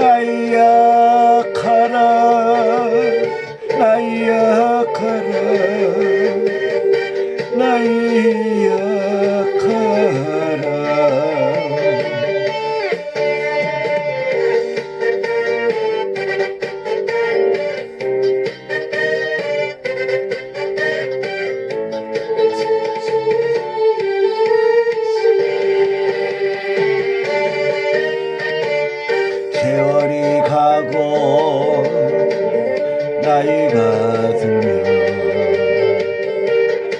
나 나이가 들면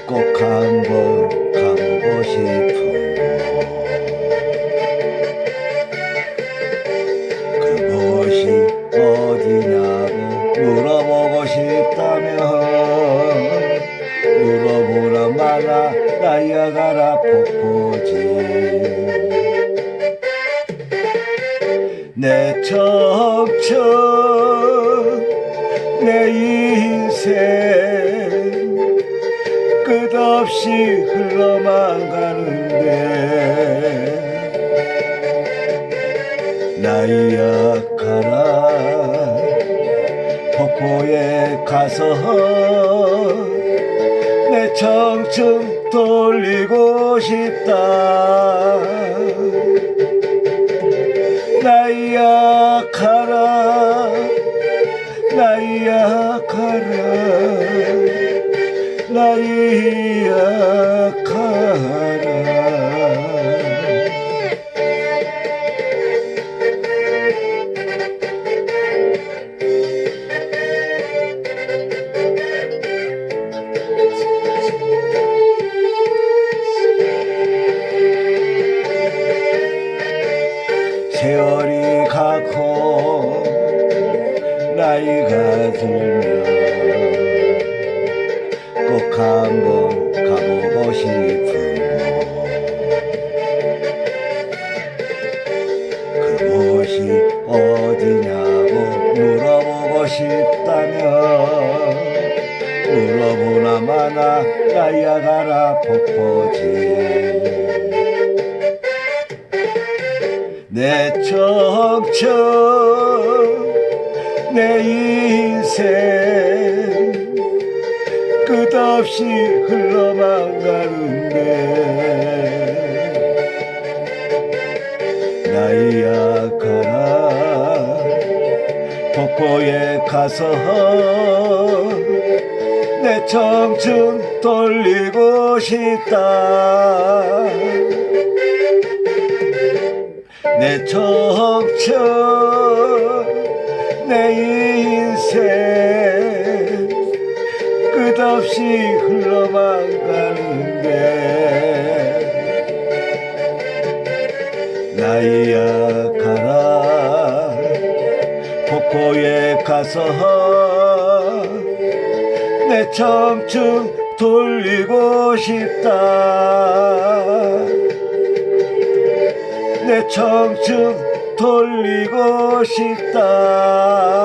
꼭 한번 가보고 싶은 그곳이 어디냐고 물어보고 싶다면 물어보나 마나 나이아가라 폭포지 내 척척 내 인생 끝없이 흘러만 가는데 나이야 가라. 폭포에 가서 내 청춘 돌리고 싶다 나이야 가라 세월이 가고 나이가 들면 꼭 한번 가보고 싶은 곳. 그곳이 어디냐고 물어보고 싶다면 물어보나 마나 나이아가라 폭포지 내 척척 내 인생 끝없이 흘러만 가는데 나이야 가라 폭포에 가서 내 청춘 돌리고 싶다 내 척척 내 인생 끝없이 흘러만 가는데 나이야 가라 폭포에 가서 내 청춘 돌리고 싶다 내 청춘 돌리고 싶다